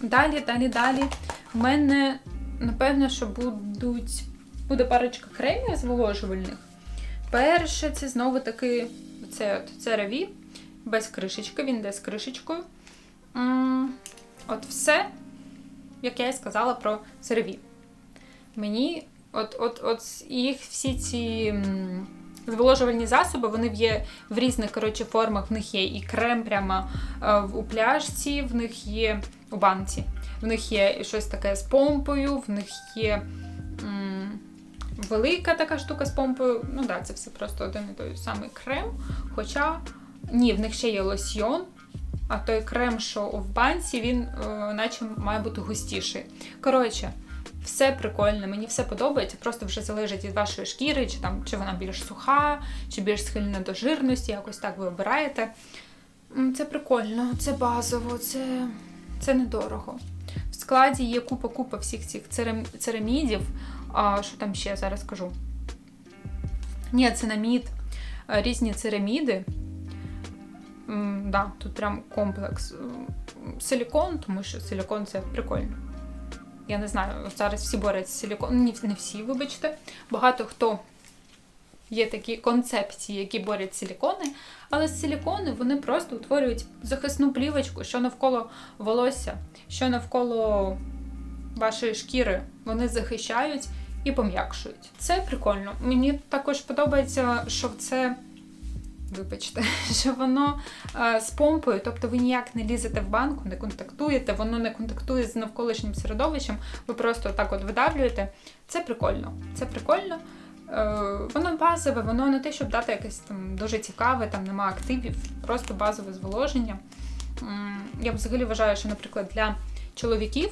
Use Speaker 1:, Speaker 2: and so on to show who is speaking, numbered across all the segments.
Speaker 1: Далі, далі, далі. У мене, напевно, що будуть, буде парочка кремів зволожувальних. Перше, це знову таки це от CeraVe, без кришечки, він йде з кришечкою. От все, як я і сказала про CeraVe. Мені, от, от, от їх всі ці зволожувальні засоби, вони є в різних коротше, формах. В них є і крем прямо е, у пляшці, в них є у банці. В них є щось таке з помпою, в них є м, велика така штука з помпою. Ну так, да, це все просто один і той самий крем. Хоча ні, в них ще є лосьйон, а той крем, що в банці, він е, наче має бути густіший. Коротше, все прикольно, мені все подобається, просто вже залежить від вашої шкіри, чи там чи вона більш суха, чи більш схильна до жирності, якось так ви обираєте. Це прикольно, це базово, це, це недорого. В складі є купа-купа всіх цих церамідів. А що там ще зараз кажу? Ні, цинамід, різні цераміди. М, Да, тут прям комплекс. Силікон, тому що силікон це прикольно. Я не знаю, зараз всі борються з силіконом. Ні, не всі, вибачте. Багато хто є такі концепції, які борють силікони, але силікони вони просто утворюють захисну плівочку, що навколо волосся, що навколо вашої шкіри. Вони захищають і пом'якшують. Це прикольно. Мені також подобається, що це. Вибачте, що воно е, з помпою, тобто ви ніяк не лізете в банку, не контактуєте, воно не контактує з навколишнім середовищем, ви просто так от видавлюєте. Це прикольно. Це прикольно. Е, воно базове, воно не те, щоб дати якесь там дуже цікаве, там нема активів, просто базове зволоження. Я взагалі вважаю, що, наприклад, для чоловіків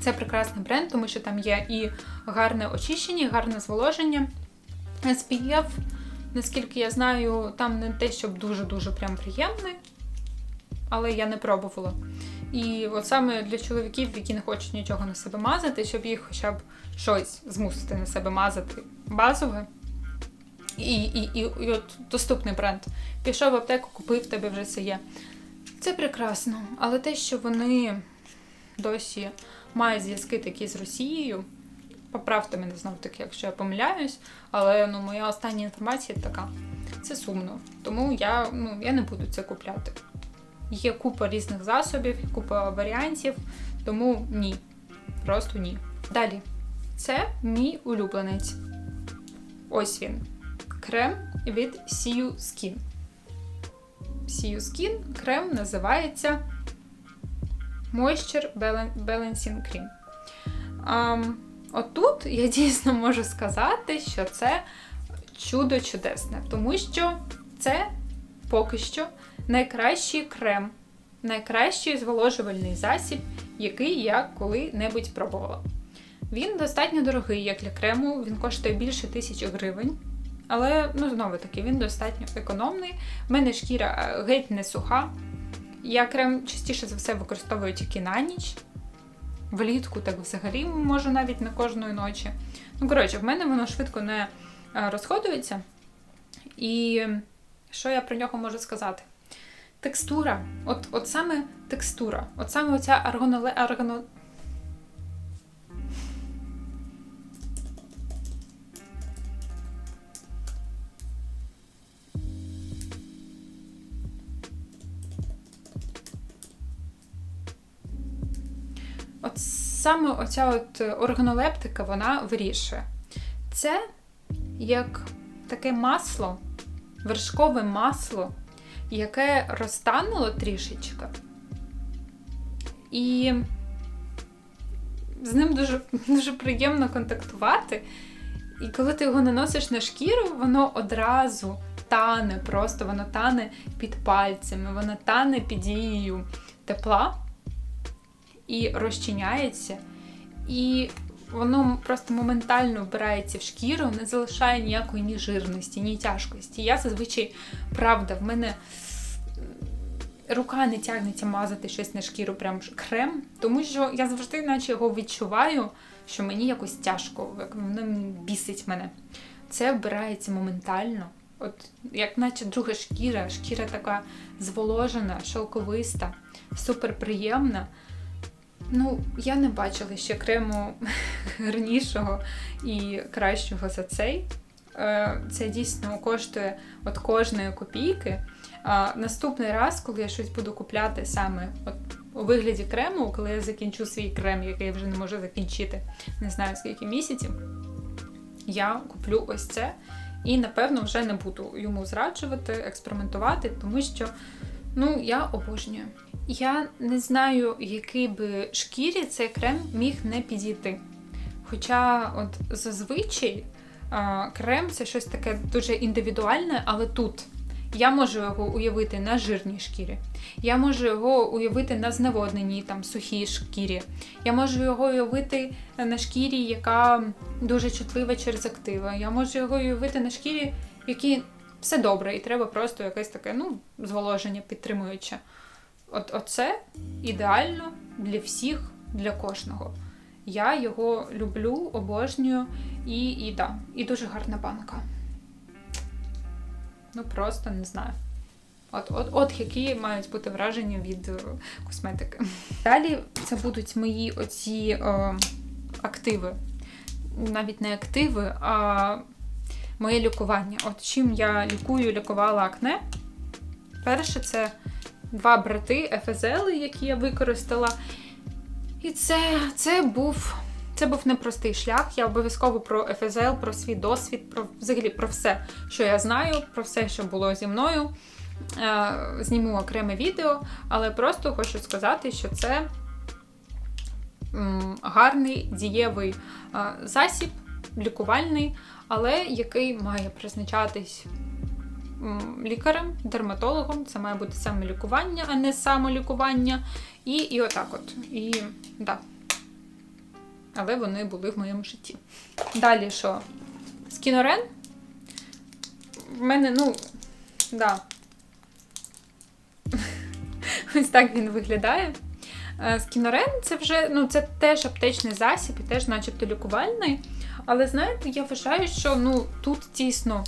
Speaker 1: це прекрасний бренд, тому що там є і гарне очищення, і гарне зволоження. SPF, наскільки я знаю, там не те, щоб дуже-дуже прям приємний, але я не пробувала. І от саме для чоловіків, які не хочуть нічого на себе мазати, щоб їх хоча б щось змусити на себе мазати базове. І, і, і, і от доступний бренд. Пішов в аптеку, купив, тебе вже все є. Це прекрасно. Але те, що вони досі мають зв'язки такі з Росією, поправте мене знов таки, якщо я помиляюсь, але ну, моя остання інформація така. Це сумно. Тому я, ну, я не буду це купляти. Є купа різних засобів, купа варіантів, тому ні. Просто ні. Далі. Це мій улюбленець. Ось він. Крем від Siu Skin. Siu Skin крем називається Moisture Balancing Cream. Ам, отут я дійсно можу сказати, що це чудо чудесне, тому що це поки що найкращий крем, найкращий зволожувальний засіб, який я коли-небудь пробувала. Він достатньо дорогий, як для крему, він коштує більше тисячі гривень. Але, ну, знову таки, він достатньо економний. У мене шкіра е, геть не суха. Я крем частіше за все використовую тільки на ніч. Влітку так взагалі може навіть не кожної ночі. Ну, коротше, в мене воно швидко не е, розходується. І що я про нього можу сказати? Текстура. От, от саме текстура. От саме оця аргоноле... аргоно... саме оця от органолептика, вона вирішує. Це як таке масло, вершкове масло, яке розтануло трішечки. І з ним дуже, дуже приємно контактувати. І коли ти його наносиш на шкіру, воно одразу тане, просто воно тане під пальцями, воно тане під дією тепла і розчиняється. І воно просто моментально вбирається в шкіру, не залишає ніякої ні жирності, ні тяжкості. Я зазвичай, правда, в мене рука не тягнеться мазати щось на шкіру, прям крем, тому що я завжди, наче його відчуваю, що мені якось тяжко, воно бісить мене. Це вбирається моментально. От, як наче друга шкіра, шкіра така зволожена, шовковиста, супер приємна. Ну, я не бачила ще крему гарнішого і кращого за цей. Е, Це дійсно коштує от кожної копійки. А наступний раз, коли я щось буду купляти саме от у вигляді крему, коли я закінчу свій крем, який я вже не можу закінчити, не знаю скільки місяців, я куплю ось це. І, напевно, вже не буду йому зраджувати, експериментувати, тому що ну, я обожнюю. Я не знаю, який би шкірі цей крем міг не підійти. Хоча, от зазвичай крем це щось таке дуже індивідуальне, але тут я можу його уявити на жирній шкірі, я можу його уявити на зневодненій там сухій шкірі. Я можу його уявити на шкірі, яка дуже чутлива через активи. Я можу його уявити на шкірі, в якій все добре, і треба просто якесь таке ну, зволоження підтримуюче. От Оце ідеально для всіх, для кожного. Я його люблю, обожнюю і, і, да, і дуже гарна банка. Ну просто не знаю. От, от, от які мають бути враження від е, косметики. Далі це будуть мої оці е, активи. Навіть не активи, а моє лікування. От чим я лікую, лікувала акне. Перше, це два брати ФСЛ, які я використала. І це, це був. Це був непростий шлях. Я обов'язково про ФСЛ, про свій досвід, про взагалі про все, що я знаю, про все, що було зі мною. Е, зніму окреме відео, але просто хочу сказати, що це гарний дієвий е, засіб, лікувальний, але який має призначатись лікарем, дерматологом. Це має бути саме лікування, а не самолікування. І, і отак от. І да. Але вони були в моєму житті. Далі що? Скінорен? В мене, ну, да. Ось так він виглядає. Скінорен це вже ну, це теж аптечний засіб і теж, начебто, лікувальний. Але знаєте, я вважаю, що ну, тут дійсно,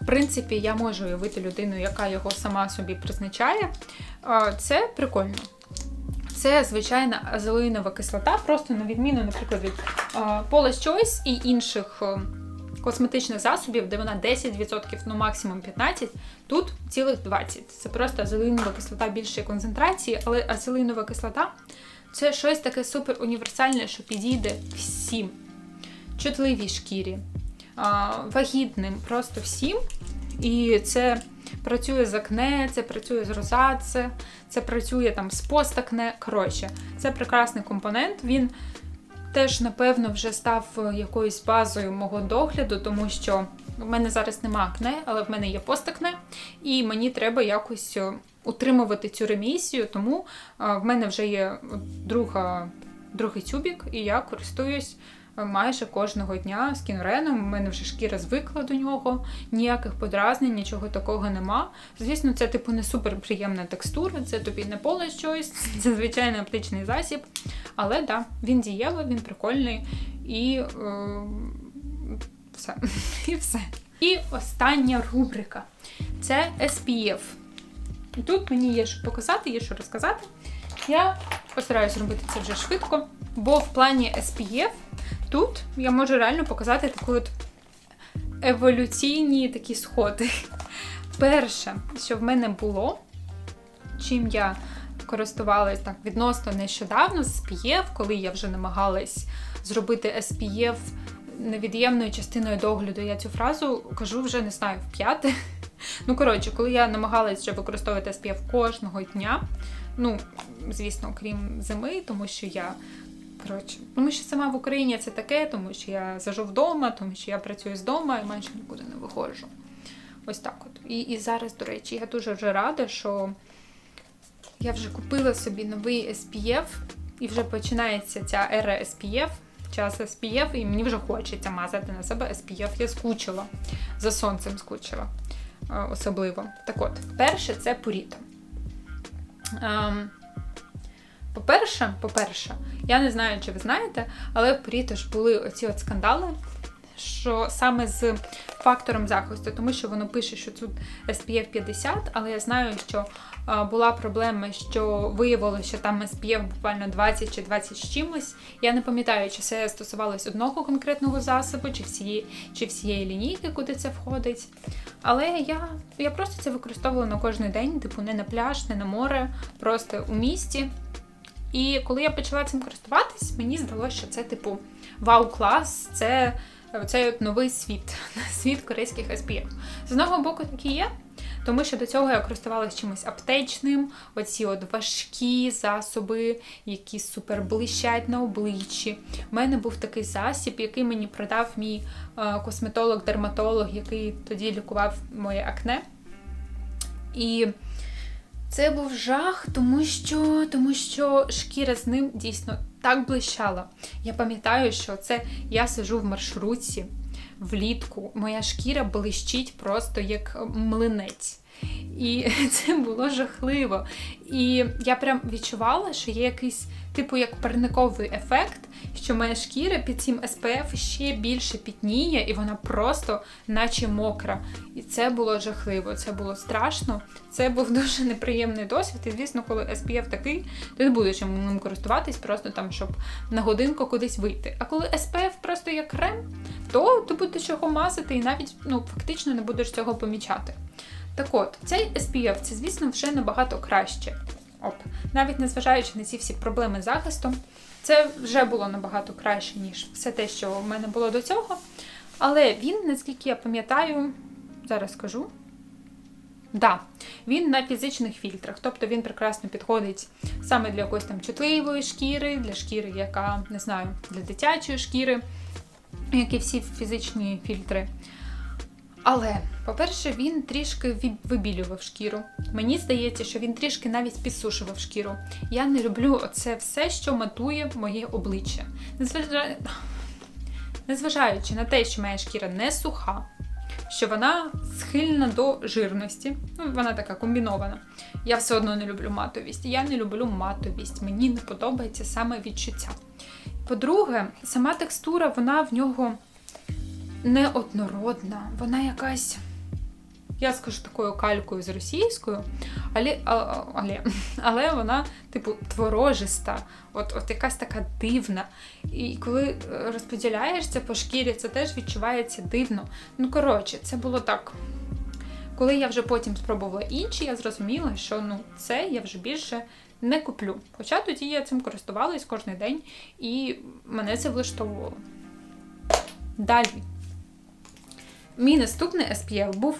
Speaker 1: в принципі, я можу уявити людину, яка його сама собі призначає. Це прикольно. Це звичайна азелоїнова кислота, просто на відміну, наприклад, від Paula's Choice і інших косметичних засобів, де вона 10%, ну максимум 15%, тут цілих 20%. Це просто азелинова кислота більшої концентрації, але азелинова кислота це щось таке супер універсальне, що підійде всім. Чутливій шкірі, вагітним, просто всім. І це працює з акне, це працює з розаце, це працює там з постакне. Коротше, це прекрасний компонент. Він теж, напевно, вже став якоюсь базою мого догляду, тому що в мене зараз нема акне, але в мене є постакне, і мені треба якось е, утримувати цю ремісію, тому в мене вже є друга, другий тюбік, і я користуюсь майже кожного дня з кінореном. У мене вже шкіра звикла до нього, ніяких подразнень, нічого такого нема. Звісно, це типу не супер приємна текстура, це тобі не Paula's Choice, це звичайний оптичний засіб. Але так, да, він дієвий, він прикольний і е, все. і все. І остання рубрика це SPF. І тут мені є що показати, є що розказати. Я постараюся робити це вже швидко, бо в плані SPF тут я можу реально показати таку от еволюційні такі сходи. Перше, що в мене було, чим я користувалась так відносно нещодавно з SPF, коли я вже намагалась зробити SPF невід'ємною частиною догляду. Я цю фразу кажу вже не знаю в п'яте. Ну, коротше, коли я намагалась вже використовувати SPF кожного дня, ну, звісно, крім зими, тому що я. Коротше, тому що сама в Україні це таке, тому що я зажу вдома, тому що я працюю з дому і майже нікуди не виходжу. Ось так от. І і зараз, до речі, я дуже вже рада, що я вже купила собі новий SPF, і вже починається ця ера SPF, час SPF, і мені вже хочеться мазати на себе SPF. Я скучила. За сонцем скучила. Особливо. Так от, перше, це Purito. Ем, по-перше, по-перше, я не знаю, чи ви знаєте, але в Purito ж були оці от скандали, що саме з фактором захисту, тому що воно пише, що тут SPF 50, але я знаю, що була проблема, що виявилося, що там SPF буквально 20 чи 20 з чимось. Я не пам'ятаю, чи це стосувалось одного конкретного засобу, чи всієї, чи всієї лінійки, куди це входить. Але я, я просто це використовувала на кожен день, типу не на пляж, не на море, просто у місті. І коли я почала цим користуватись, мені здалося, що це типу вау-клас, це цей от новий світ, світ корейських SPF. З одного боку, так і є, тому що до цього я користувалася чимось аптечним, оці от важкі засоби, які супер блищать на обличчі. У мене був такий засіб, який мені продав мій е, косметолог-дерматолог, який тоді лікував моє акне. І це був жах, тому що тому що шкіра з ним дійсно так блищала. Я пам'ятаю, що це я сижу в маршрутці влітку, моя шкіра блищить просто як млинець. І це було жахливо. І я прям відчувала, що є якийсь, типу, як парниковий ефект, що моя шкіра під цим SPF ще більше пітніє, і вона просто наче мокра. І це було жахливо, це було страшно. Це був дуже неприємний досвід. І звісно, коли SPF такий, ти не будеш ним користуватись, просто там, щоб на годинку кудись вийти. А коли SPF просто як крем, то ти будеш його мазати і навіть ну, фактично не будеш цього помічати. Так от, цей SPF, це, звісно, вже набагато краще. Оп. Навіть незважаючи на ці всі проблеми з захистом, це вже було набагато краще, ніж все те, що в мене було до цього. Але він, наскільки я пам'ятаю, зараз скажу. Да, він на фізичних фільтрах, тобто він прекрасно підходить саме для якоїсь там чутливої шкіри, для шкіри, яка, не знаю, для дитячої шкіри, як і всі фізичні фільтри. Але, по-перше, він трішки вибілював шкіру. Мені здається, що він трішки навіть підсушував шкіру. Я не люблю це все, що матує моє обличчя. Незважа... Незважаючи на те, що моя шкіра не суха, що вона схильна до жирності, ну, вона така комбінована. Я все одно не люблю матовість. Я не люблю матовість. Мені не подобається саме відчуття. По-друге, сама текстура, вона в нього неоднородна, вона якась, я скажу такою калькою з російською, але але, але вона, типу, творожиста, от от якась така дивна. І коли розподіляєш це по шкірі, це теж відчувається дивно. Ну, коротше, це було так. Коли я вже потім спробувала інші, я зрозуміла, що ну, це я вже більше не куплю. Хоча тоді я цим користувалась кожен день, і мене це влаштовувало. Далі. Мій наступний SPF був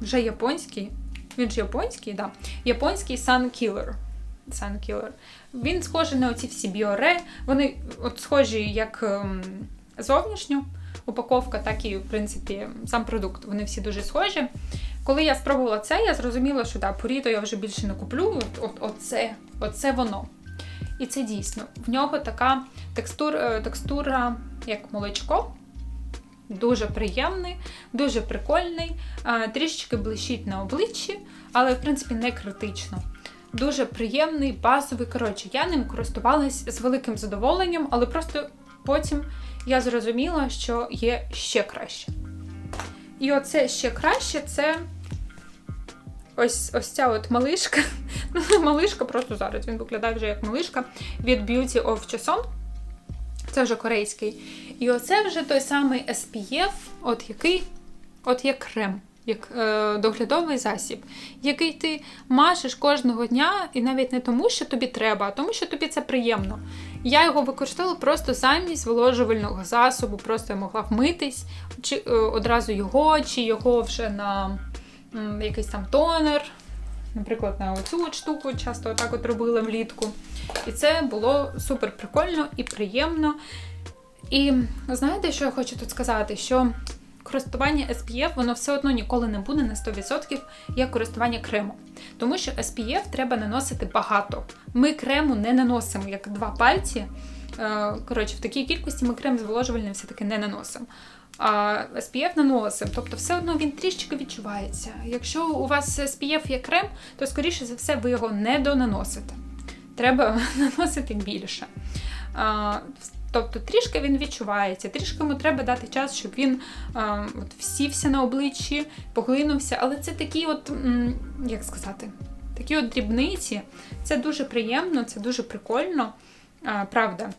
Speaker 1: вже японський. Він ж японський, да. Японський Sun Killer. Sun Killer. Він схожий на оці всі біоре. Вони от схожі як ем, зовнішньо упаковка, так і, в принципі, сам продукт. Вони всі дуже схожі. Коли я спробувала це, я зрозуміла, що да, поріто я вже більше не куплю. От, от, Оце, оце воно. І це дійсно. В нього така текстур, е, текстура, як молочко. Дуже приємний, дуже прикольний, трішечки блищить на обличчі, але, в принципі, не критично. Дуже приємний, базовий. Коротше, я ним користувалась з великим задоволенням, але просто потім я зрозуміла, що є ще краще. І оце ще краще це ось ось ця от малишка. Ну, малишка просто зараз. Він виглядає вже як малишка від Beauty of Cheson. Це вже корейський. І оце вже той самий SPF, от який, от як крем, як е, доглядовий засіб, який ти мажеш кожного дня, і навіть не тому, що тобі треба, а тому, що тобі це приємно. Я його використовувала просто замість зволожувального засобу, просто я могла вмитись, чи е, одразу його, чи його вже на м, якийсь там тонер. Наприклад, на оцю от штуку часто отак от робила влітку. І це було супер прикольно і приємно. І знаєте, що я хочу тут сказати? Що користування SPF, воно все одно ніколи не буде на 100% як користування кремом. Тому що SPF треба наносити багато. Ми крему не наносимо як два пальці. Е, коротше, в такій кількості ми крем зволожувальний все-таки не наносимо. А SPF наносимо, тобто все одно він трішечки відчувається. Якщо у вас SPF є крем, то, скоріше за все, ви його не донаносите. Треба наносити більше. Тобто трішки він відчувається, трішки йому треба дати час, щоб він е, от, всівся на обличчі, поглинувся. Але це такі, от, як сказати, такі от дрібниці. Це дуже приємно, це дуже прикольно. Е, правда.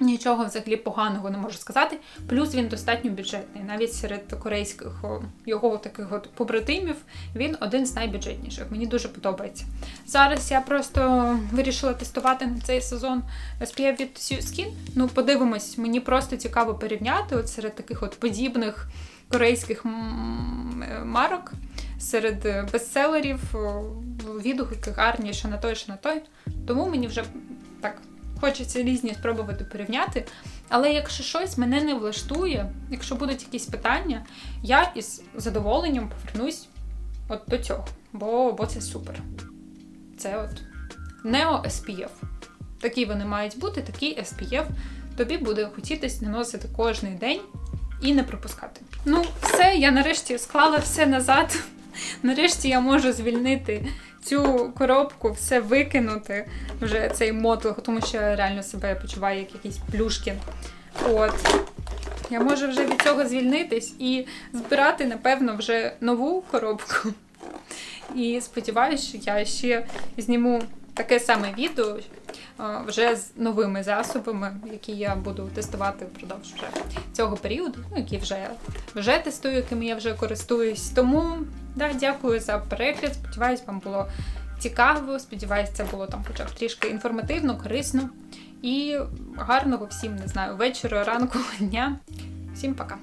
Speaker 1: Нічого взагалі поганого не можу сказати. Плюс він достатньо бюджетний. Навіть серед корейських його таких от побратимів він один з найбюджетніших. Мені дуже подобається. Зараз я просто вирішила тестувати на цей сезон SPF від Skin. Ну, подивимось, мені просто цікаво порівняти от серед таких от подібних корейських е, марок, серед е, бестселерів, відгуки гарні, що на той, що на той. Тому мені вже так хочеться різні спробувати порівняти. Але якщо щось мене не влаштує, якщо будуть якісь питання, я із задоволенням повернусь от до цього, бо, бо це супер. Це от Neo SPF. Такі вони мають бути, такий SPF тобі буде хотітись наносити кожен день і не пропускати. Ну, все, я нарешті склала все назад. Нарешті я можу звільнити цю коробку, все викинути, вже цей мотлох, тому що я реально себе почуваю як якийсь плюшкін. От. Я можу вже від цього звільнитись і збирати, напевно, вже нову коробку. І сподіваюся, що я ще зніму таке саме відео вже з новими засобами, які я буду тестувати впродовж вже цього періоду, ну, які вже, вже тестую, якими я вже користуюсь. Тому да, дякую за перегляд. Сподіваюсь, вам було цікаво. Сподіваюсь, це було там хоча б трішки інформативно, корисно. І гарного всім, не знаю, вечора, ранку, дня. Всім пока!